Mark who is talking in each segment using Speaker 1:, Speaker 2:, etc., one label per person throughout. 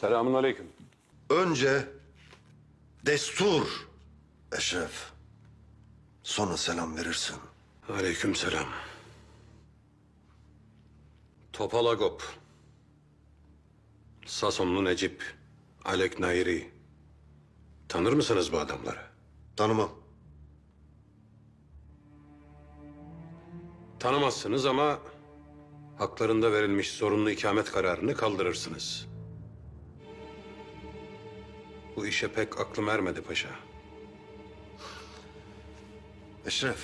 Speaker 1: Selamun aleyküm.
Speaker 2: Önce destur Eşref. Sonra selam verirsin.
Speaker 1: Aleyküm selam. Topal Agop. Sasonlu Necip. Alek Nairi. Tanır mısınız bu adamları?
Speaker 2: Tanımam.
Speaker 1: Tanımazsınız ama haklarında verilmiş zorunlu ikamet kararını kaldırırsınız. Bu işe pek aklım ermedi paşa.
Speaker 2: Eşref.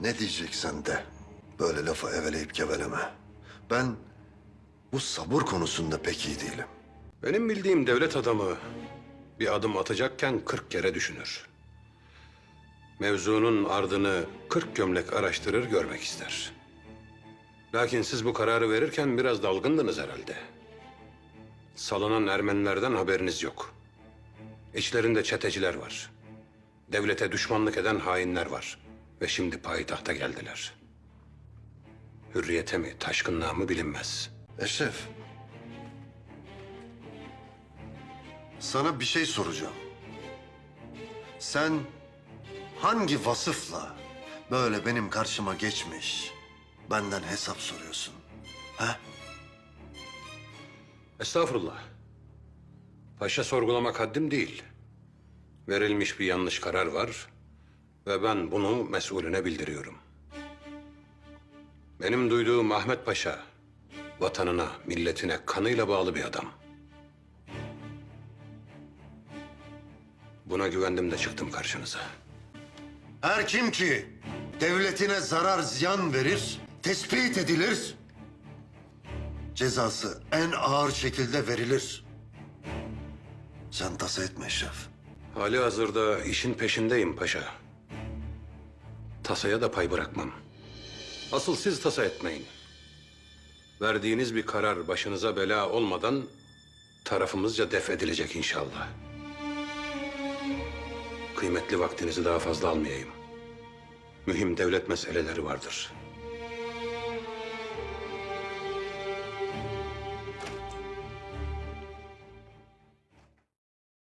Speaker 2: Ne diyeceksen de böyle lafı eveleyip geveleme. Ben bu sabır konusunda pek iyi değilim.
Speaker 1: Benim bildiğim devlet adamı bir adım atacakken kırk kere düşünür. Mevzunun ardını kırk gömlek araştırır görmek ister. Lakin siz bu kararı verirken biraz dalgındınız herhalde. Salınan Ermenilerden haberiniz yok. İçlerinde çeteciler var. Devlete düşmanlık eden hainler var. Ve şimdi payitahta geldiler. Hürriyete mi, taşkınlığa mı bilinmez.
Speaker 2: Eşref. Sana bir şey soracağım. Sen hangi vasıfla böyle benim karşıma geçmiş benden hesap soruyorsun? Ha?
Speaker 1: Estağfurullah. Paşa sorgulamak haddim değil. Verilmiş bir yanlış karar var ve ben bunu mesulüne bildiriyorum. Benim duyduğum Ahmet Paşa, vatanına, milletine kanıyla bağlı bir adam. Buna güvendim de çıktım karşınıza.
Speaker 2: Her kim ki devletine zarar ziyan verir, tespit edilir, cezası en ağır şekilde verilir. Sen tasa etme Eşref.
Speaker 1: Hali hazırda işin peşindeyim paşa. Tasaya da pay bırakmam. Asıl siz tasa etmeyin. Verdiğiniz bir karar başınıza bela olmadan tarafımızca def edilecek inşallah. Kıymetli vaktinizi daha fazla almayayım. Mühim devlet meseleleri vardır.